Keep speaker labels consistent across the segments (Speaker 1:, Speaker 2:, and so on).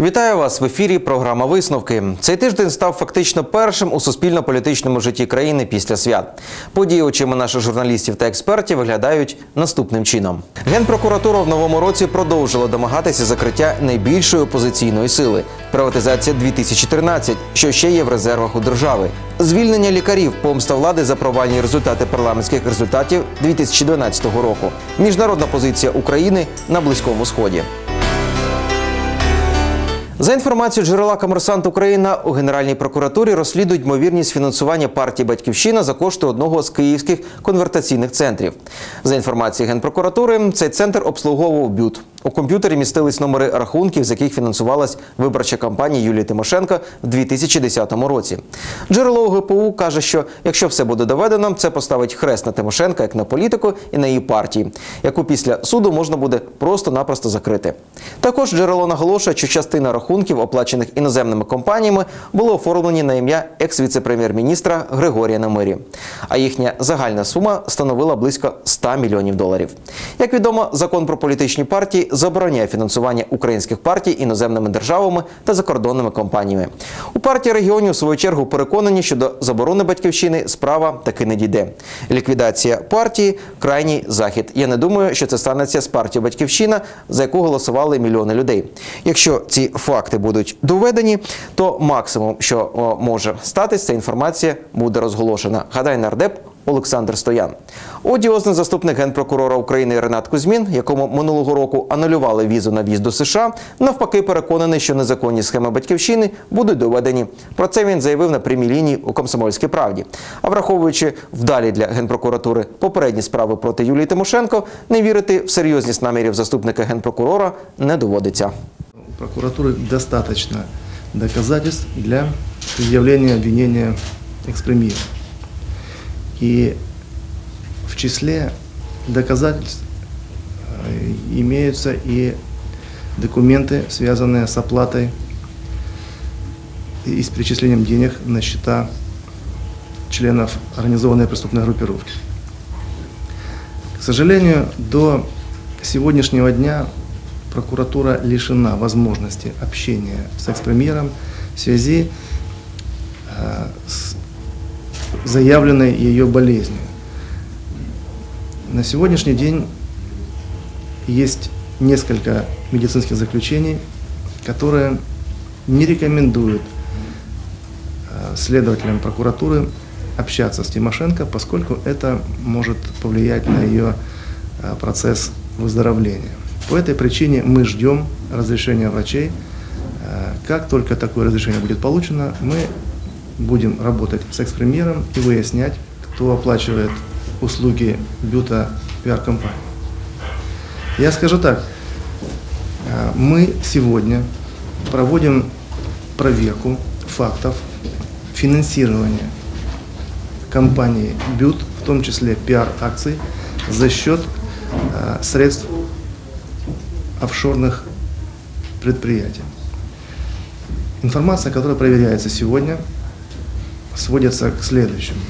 Speaker 1: Вітаю вас в ефірі. Програма Висновки. Цей тиждень став фактично першим у суспільно-політичному житті країни після свят. Події очима наших журналістів та експертів виглядають наступним чином. Генпрокуратура в новому році продовжила домагатися закриття найбільшої опозиційної сили приватизація 2013, що ще є в резервах у держави. Звільнення лікарів, помста влади за провальні результати парламентських результатів 2012 року. Міжнародна позиція України на близькому сході. За інформацією джерела Комерсант Україна у Генеральній прокуратурі розслідують ймовірність фінансування партії Батьківщина за кошти одного з київських конвертаційних центрів. За інформацією Генпрокуратури, цей центр обслуговував бют. У комп'ютері містились номери рахунків, з яких фінансувалась виборча кампанія Юлії Тимошенко в 2010 році. Джерело ГПУ каже, що якщо все буде доведено, це поставить хрест на Тимошенка як на політику і на її партії, яку після суду можна буде просто-напросто закрити. Також джерело наголошує, що частина рахунків, оплачених іноземними компаніями, були оформлені на ім'я екс-віце-прем'єр-міністра Григорія Намирі. А їхня загальна сума становила близько 100 мільйонів доларів. Як відомо, закон про політичні партії забороняє фінансування українських партій іноземними державами та закордонними компаніями. У партії регіонів, в свою чергу, переконані, що до заборони батьківщини справа таки не дійде. Ліквідація партії крайній захід. Я не думаю, що це станеться з партією Батьківщина, за яку голосували мільйони людей. Якщо ці факти будуть доведені, то максимум, що може статись, ця інформація буде розголошена. Гадай нардеп Олександр Стоян. Одіозний заступник генпрокурора України Ренат Кузьмін, якому минулого року анулювали візу на в'їзд до США, навпаки переконаний, що незаконні схеми батьківщини будуть доведені. Про це він заявив на прямій лінії у Комсомольській правді. А враховуючи вдалі для генпрокуратури попередні справи проти Юлії Тимошенко, не вірити в серйозність намірів заступника генпрокурора не доводиться.
Speaker 2: У прокуратуры достаточно доказательств для предъявления обвинения экспремьера. И в числе доказательств э, имеются и документы, связанные с оплатой и с перечислением денег на счета членов организованной преступной группировки. К сожалению, до сегодняшнего дня прокуратура лишена возможности общения с экс-премьером в связи э, с заявленной ее болезнью. На сегодняшний день есть несколько медицинских заключений, которые не рекомендуют э, следователям прокуратуры общаться с Тимошенко, поскольку это может повлиять на ее э, процесс выздоровления. По этой причине мы ждем разрешения врачей. Э, Как только такое разрешение будет получено, мы будем работать с экс-премьером и выяснять, кто оплачивает услуги бюта пиар-компании. Я скажу так, э, мы сегодня проводим проверку фактов финансирования компании «Бют», в том числе пиар-акций, за счет э, средств офшорных предприятий. Информация, которая проверяется сегодня, сводится к следующему.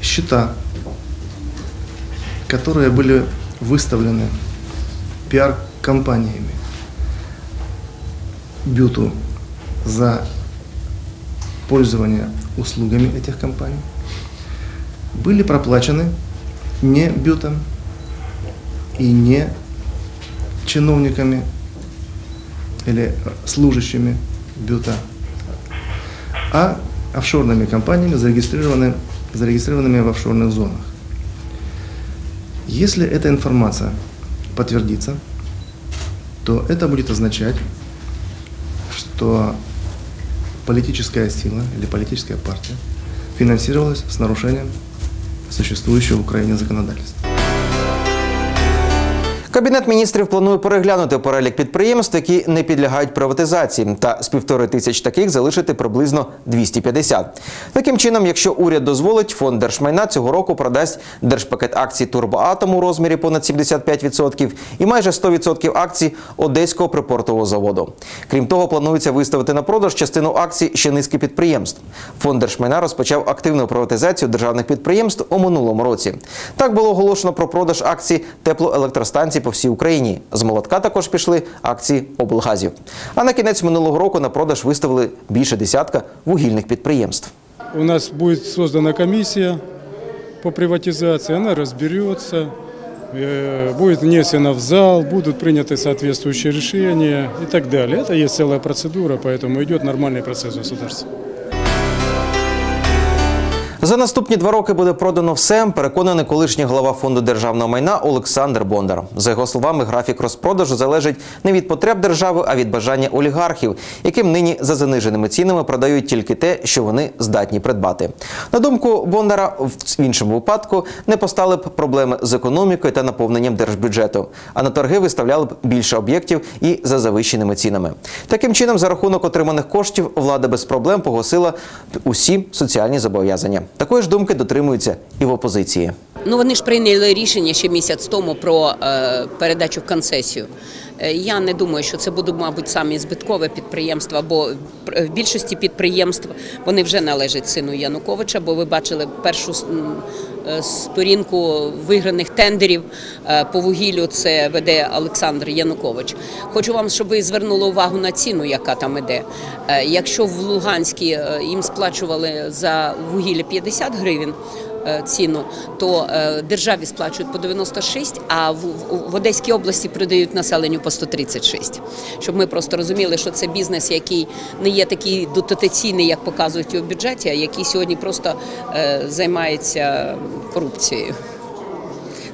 Speaker 2: Счета, которые были выставлены пиар-компаниями Бюту за пользование услугами этих компаний, были проплачены не Бютом, и не чиновниками или служащими бюта, а офшорными компаниями, зарегистрированными, зарегистрированными в офшорных зонах. Если эта информация подтвердится, то это будет означать, что политическая сила или политическая партия финансировалась с нарушением существующего в Украине законодательства.
Speaker 1: Кабінет міністрів планує переглянути перелік підприємств, які не підлягають приватизації, та з півтори тисяч таких залишити приблизно 250. Таким чином, якщо уряд дозволить, фонд держмайна цього року продасть держпакет акцій Турбоатом у розмірі понад 75% і майже 100% акцій Одеського припортового заводу. Крім того, планується виставити на продаж частину акцій ще низки підприємств. Фонд держмайна розпочав активну приватизацію державних підприємств у минулому році. Так було оголошено про продаж акцій теплоелектростанцій по всій Україні. З молотка також пішли акції облгазів. А на кінець минулого року на продаж виставили більше десятка вугільних підприємств.
Speaker 3: У нас будет создана комиссия по приватизации, она разберется, э, будет внесена в зал, будут приняты соответствующие решения и так далее. Это есть целая процедура, поэтому идет нормальный процесс в государстве.
Speaker 1: За наступні два роки буде продано все, переконаний колишній голова фонду державного майна Олександр Бондар. За його словами, графік розпродажу залежить не від потреб держави, а від бажання олігархів, яким нині за заниженими цінами продають тільки те, що вони здатні придбати. На думку Бондара, в іншому випадку не постали б проблеми з економікою та наповненням держбюджету, а на торги виставляли б більше об'єктів і за завищеними цінами. Таким чином, за рахунок отриманих коштів, влада без проблем погасила усі соціальні зобов'язання. Такої ж думки дотримуються і в опозиції.
Speaker 4: Ну вони ж прийняли рішення ще місяць тому про е, передачу в концесію. Е, Я не думаю, що це буде, мабуть, самі збиткове підприємства, бо в більшості підприємств вони вже належать сину Януковича, бо ви бачили першу е, сторінку виграних тендерів по вугіллю. Це веде Олександр Янукович. Хочу вам, щоб ви звернули увагу на ціну, яка там іде. Якщо в Луганській їм сплачували за вугілля 50 гривень ціну, то е, державі сплачують по 96, а в Одеській області продають населенню по 136. Щоб ми просто розуміли, що це бізнес, який не є такий дотаційний, як показують у бюджеті, а який сьогодні просто е, займається корупцією.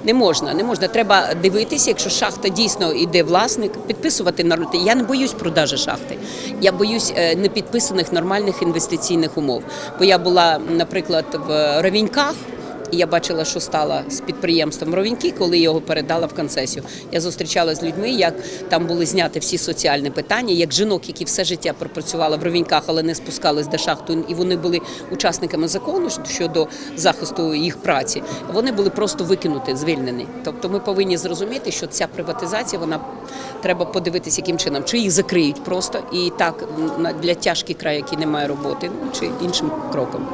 Speaker 4: Не можна, не можна. Треба дивитися, якщо шахта дійсно йде власник, підписувати народ. Я не боюсь продажу шахти. Я боюсь е, непідписаних нормальних інвестиційних умов. Бо я була, наприклад, в Ровіньках. І я бачила, що стало з підприємством Ровіньки, коли його передала в концесію. Я зустрічалася з людьми, як там були зняті всі соціальні питання, як жінок, які все життя пропрацювали в Ровіньках, але не спускались до шахту, і вони були учасниками закону щодо захисту їх праці. Вони були просто викинуті, звільнені. Тобто, ми повинні зрозуміти, що ця приватизація, вона треба подивитися, яким чином, чи їх закриють просто і так для тяжких край, які немає роботи, ну, чи іншим кроком.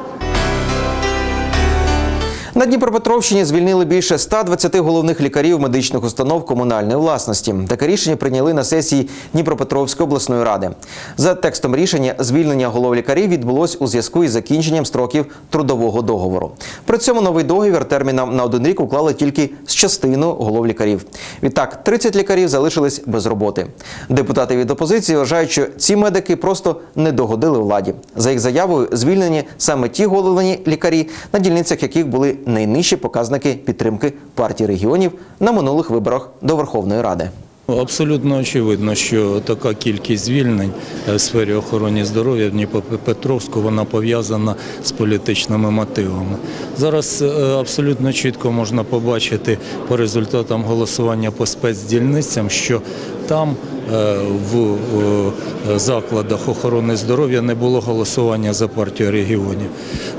Speaker 1: На Дніпропетровщині звільнили більше 120 головних лікарів медичних установ комунальної власності. Таке рішення прийняли на сесії Дніпропетровської обласної ради. За текстом рішення, звільнення голов лікарів відбулось у зв'язку із закінченням строків трудового договору. При цьому новий договір терміном на один рік уклали тільки з частину голов лікарів. Відтак, 30 лікарів залишились без роботи. Депутати від опозиції вважають, що ці медики просто не догодили владі. За їх заявою, звільнені саме ті головні лікарі, на дільницях яких були найнижчі показники підтримки партії регіонів на минулих виборах до Верховної Ради.
Speaker 5: Абсолютно очевидно, що така кількість звільнень е, в сфері охорони здоров'я в Дніпропетровську вона пов'язана з політичними мотивами. Зараз е, абсолютно чітко можна побачити по результатам голосування по спецдільницям, що там в е, закладах охорони здоров'я не було голосування за партію регіонів.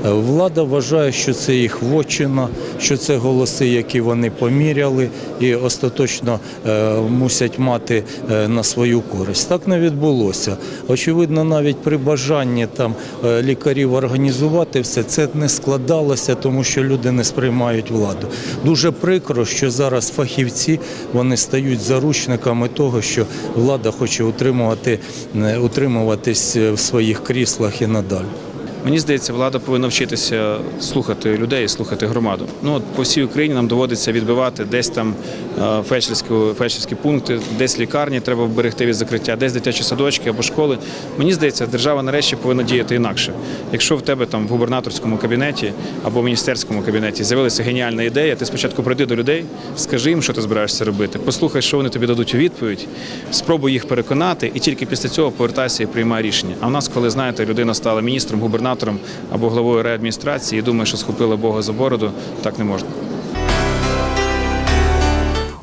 Speaker 5: Е, Влада вважає, що це їх вотчина, що це голоси, які вони поміряли і остаточно е, мусять мати е, на свою користь. Так не відбулося. Очевидно, навіть при бажанні там е, лікарів організувати все це не складалося, тому що люди не сприймають владу. Дуже прикро, що зараз фахівці вони стають заручниками того, що влада хоче утримувати, е, утримуватись е, в своїх кріслах і надалі.
Speaker 6: Мені здається, влада повинна вчитися слухати людей, слухати громаду. Ну от по всій Україні нам доводиться відбивати десь там е, фельдшерські, фельдшерські пункти, десь лікарні треба вберегти від закриття, десь дитячі садочки або школи. Мені здається, держава нарешті повинна діяти інакше. Якщо в тебе там в губернаторському кабінеті або в міністерському кабінеті з'явилася геніальна ідея, ти спочатку прийди до людей, скажи їм, що ти збираєшся робити, послухай, що вони тобі дадуть у відповідь, спробуй їх переконати, і тільки після цього повертайся і приймай рішення. А в нас, коли знаєте, людина стала міністром, губернатором або главою реадміністрації і думає, що схопила Бога за бороду, так не можна.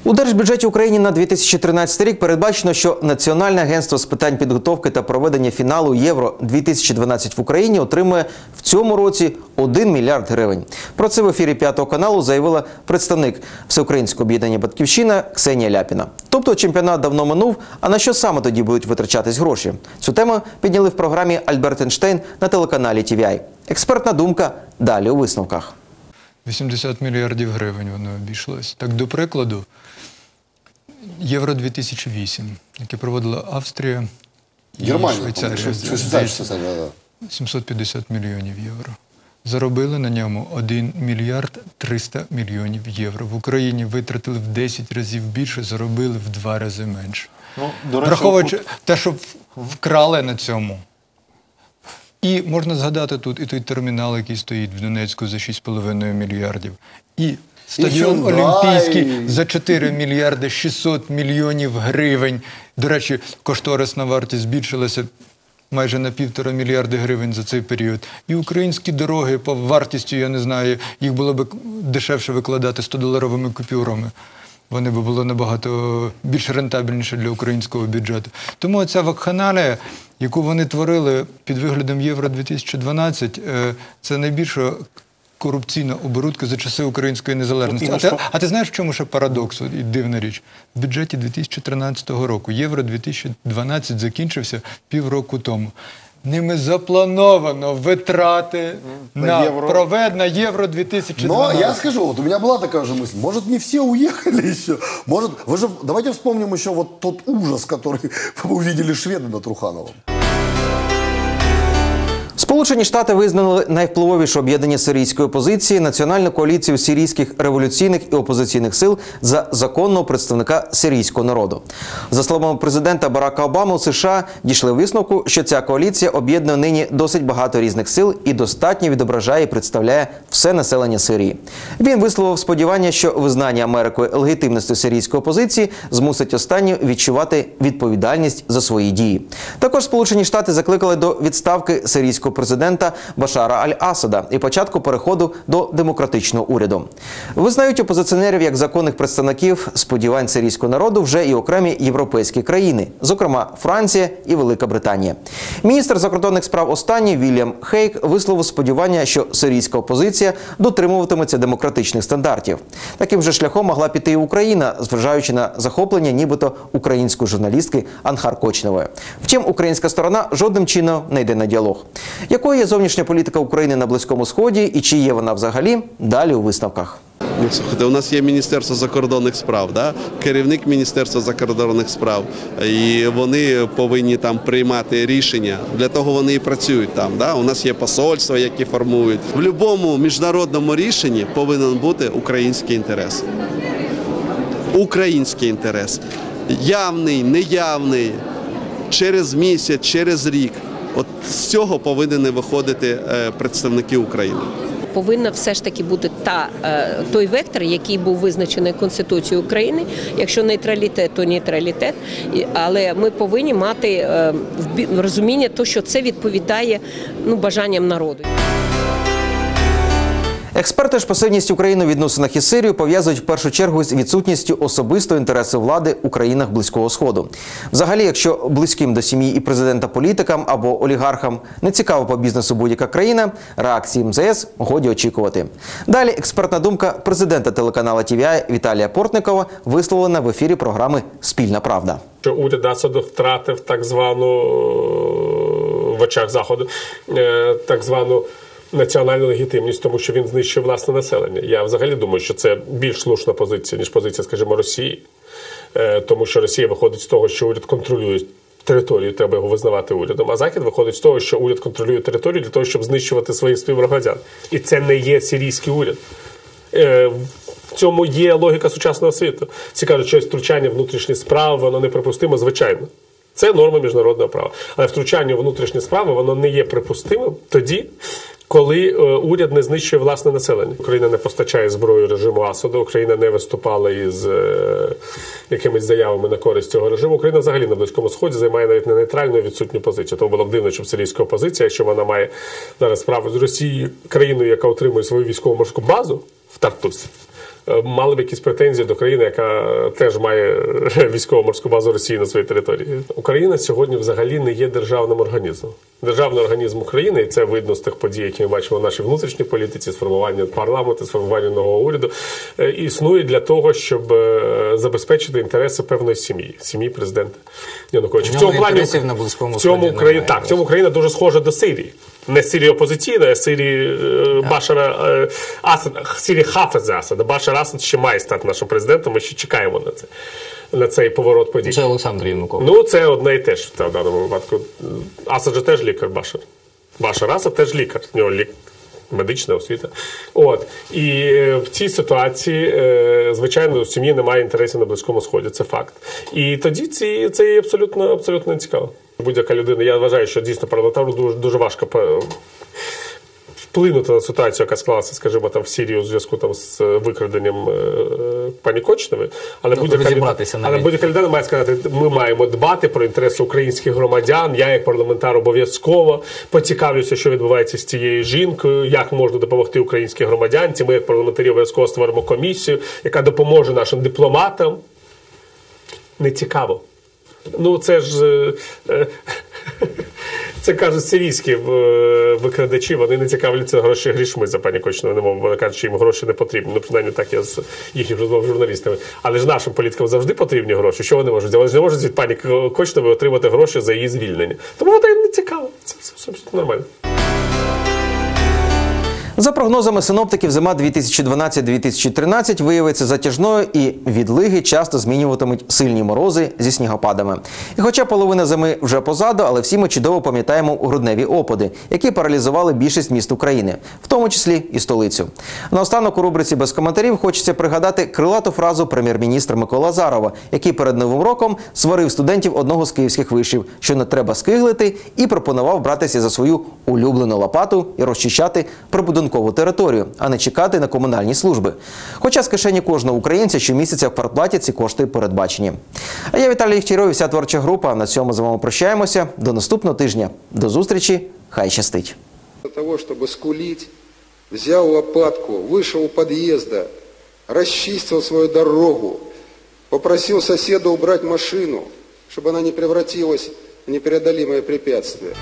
Speaker 1: У держбюджеті України на 2013 рік передбачено, що Національне агентство з питань підготовки та проведення фіналу Євро 2012 в Україні отримує в цьому році 1 мільярд гривень. Про це в ефірі п'ятого каналу заявила представник Всеукраїнського об'єднання Батьківщина Ксенія Ляпіна. Тобто чемпіонат давно минув. А на що саме тоді будуть витрачатись гроші? Цю тему підняли в програмі Альберт Ейнштейн на телеканалі TVI. Експертна думка далі у висновках.
Speaker 7: 80 мільярдів гривень воно обійшлось. Так, до прикладу, Євро 2008, яке проводила Австрія і Швейцарія.
Speaker 8: по-моему, Швейцария,
Speaker 7: Здається,
Speaker 8: Швейцария, да.
Speaker 7: 750 мільйонів євро. Заробили на ньому 1 мільярд 300 мільйонів євро. В Україні витратили в 10 разів більше, заробили в 2 рази менше.
Speaker 8: Ну, до речі,
Speaker 7: Враховуючи
Speaker 8: от-
Speaker 7: те, що вкрали на цьому. І можна згадати тут і той термінал, який стоїть в Донецьку за 6,5 мільярдів. І стадіон
Speaker 8: Hyundai.
Speaker 7: Олімпійський за 4 мільярди 600 мільйонів гривень. До речі, кошторисна вартість збільшилася майже на півтора мільярди гривень за цей період. І українські дороги по вартістю, я не знаю, їх було б дешевше викладати 100-доларовими купюрами. Вони б було набагато більш рентабельніше для українського бюджету. Тому ця вакханалія, яку вони творили під виглядом Євро 2012, е, це найбільша корупційна оборудка за часи української незалежності. А ти, а ти знаєш, в чому ще парадокс от і дивна річ? В бюджеті 2013 року Євро 2012 закінчився півроку тому. Ними заплановано витрати
Speaker 8: На
Speaker 7: на,
Speaker 8: Євро.
Speaker 7: провед на Євро
Speaker 8: Но
Speaker 7: 2012.
Speaker 8: я скажу, вот у меня была такая же мысль. Может, не все уехали еще? Может, вы же, давайте вспомним еще вот тот ужас, который увидели шведы на Трухановом.
Speaker 1: Сполучені Штати визнали найвпливовіше об'єднання сирійської опозиції національну коаліцію сирійських революційних і опозиційних сил за законного представника сирійського народу. За словами президента Барака Обами, у США дійшли висновку, що ця коаліція об'єднує нині досить багато різних сил і достатньо відображає і представляє все населення Сирії. Він висловив сподівання, що визнання Америкою легітимності сирійської опозиції змусить останню відчувати відповідальність за свої дії. Також Сполучені Штати закликали до відставки сирійського президента Башара Аль-Асада і початку переходу до демократичного уряду. Визнають опозиціонерів як законних представників сподівань сирійського народу вже і окремі європейські країни, зокрема Франція і Велика Британія. Міністр закордонних справ останній Вільям Хейк висловив сподівання, що сирійська опозиція дотримуватиметься демократичних стандартів. Таким же шляхом могла піти і Україна, зважаючи на захоплення, нібито української журналістки Анхар Кочневої. Втім, українська сторона жодним чином не йде на діалог. Якою є зовнішня політика України на Близькому Сході і чи є вона взагалі? Далі у висновках.
Speaker 9: Ну, слухайте, у нас є Міністерство закордонних справ, да? керівник Міністерства закордонних справ, і вони повинні там приймати рішення. Для того вони і працюють там. Да? У нас є посольства, які формують. В будь-якому міжнародному рішенні повинен бути український інтерес. Український інтерес. Явний, неявний, через місяць, через рік. От з цього повинні виходити е, представники України.
Speaker 4: повинна все ж таки бути та е, той вектор, який був визначений Конституцією України. Якщо нейтралітет, то нейтралітет. Але ми повинні мати е, розуміння, то що це відповідає ну бажанням народу.
Speaker 1: Експерти ж пасивність України у відносинах із Сирією пов'язують в першу чергу з відсутністю особистого інтересу влади у країнах Близького Сходу. Взагалі, якщо близьким до сім'ї і президента політикам або олігархам не цікаво по бізнесу будь-яка країна, реакції МЗС годі очікувати. Далі експертна думка президента телеканалу TVI Віталія Портникова висловлена в ефірі програми Спільна Правда.
Speaker 10: що уряд Асаду втратив так звану е, в очах заходу е, так звану. Національну легітимність, тому що він знищив власне населення. Я взагалі думаю, що це більш слушна позиція, ніж позиція, скажімо, Росії, Е, тому що Росія виходить з того, що уряд контролює територію, треба його визнавати урядом. А Захід виходить з того, що уряд контролює територію для того, щоб знищувати своїх співгромадян. І це не є сирійський уряд. Е, В цьому є логіка сучасного світу. Всі кажуть, що втручання в внутрішні справи, воно неприпустимо, звичайно. Це норма міжнародного права. Але втручання в внутрішні справи воно не є припустимим тоді, коли е, уряд не знищує власне населення. Україна не постачає зброю режиму Асаду, Україна не виступала із е, якимись заявами на користь цього режиму. Україна взагалі на близькому сході займає навіть не нейтральну відсутню позицію. Тому було б дивно, щоб сирійська опозиція, якщо вона має зараз справу з Росією, країною, яка отримує свою військово морську базу в Тартусі. Е, Мали б якісь претензії до країни, яка теж має військово-морську базу Росії на своїй території. Україна сьогодні взагалі не є державним організмом. Державний організм України, і це видно з тих подій, які ми бачимо в нашій внутрішній політиці, сформування парламенту, сформування нового уряду, е, існує для того, щоб е, забезпечити інтереси певної сім'ї, сім'ї президента Януковича.
Speaker 1: В на Близькому
Speaker 10: в цьому Україна так, в цьому Україна дуже схожа до Сирії. Не Сирії опозиційна, а Сирії е, Башара Асада, Сирії Хафеза Асада. Башар Асад ще має стати нашим президентом. Ми ще чекаємо на це. на цей поворот подій.
Speaker 11: Це Олександр Янукович.
Speaker 10: Ну, це одне і те ж в даному випадку. Асад же теж лікар Башар. Башар Асад теж лікар. В нього лік... медична освіта. От. І в цій ситуації, звичайно, у сім'ї немає інтересів на Близькому Сході. Це факт. І тоді ці, це є абсолютно, абсолютно цікаво. Будь-яка людина, я вважаю, що дійсно парламентару дуже, дуже важко вплинути на ситуацію, яка склалася, скажімо, там в Сирії у зв'язку там з е, викраденням е, пані Кочневої. Але будь-яка людина, але будь-яка людина має сказати, ми маємо дбати про інтереси українських громадян. Я, як парламентар, обов'язково поцікавлюся, що відбувається з цією жінкою, як можна допомогти українській громадянці. Ми, як парламентарі, обов'язково створимо комісію, яка допоможе нашим дипломатам. Не цікаво. Ну, це ж. е, е, Це кажуть сирійські е, викрадачі, вони не цікавляться гроші грішми за пані немов вони кажуть, що їм гроші не потрібні. Ну, принаймні так я з їхніх розмов з журналістами. Але ж нашим політикам завжди потрібні гроші. Що вони можуть? Вони ж не можуть від пані Кочнової отримати гроші за її звільнення. Тому вона не цікаво. Це, абсолютно нормально.
Speaker 1: За прогнозами синоптиків, зима 2012-2013 виявиться затяжною і відлиги часто змінюватимуть сильні морози зі снігопадами. І хоча половина зими вже позаду, але всі ми чудово пам'ятаємо грудневі опади, які паралізували більшість міст України, в тому числі і столицю. Наостанок у рубриці без коментарів хочеться пригадати крилату фразу прем'єр-міністра Микола Азарова, який перед новим роком сварив студентів одного з київських вишів, що не треба скиглити, і пропонував братися за свою улюблену лопату і розчищати прибудинкову територію, а не чекати на комунальні служби. Хоча з кишені кожного українця щомісяця в квартплаті ці кошти передбачені. А я Віталій Хтіров і вся творча група. На цьому з вами прощаємося. До наступного тижня. До зустрічі. Хай щастить.
Speaker 12: Для того, чтобы скулить, взял лопатку, вышел у подъезда, расчистил свою дорогу, попросил соседа убрать машину, чтобы она не превратилась в непреодолимое препятствие.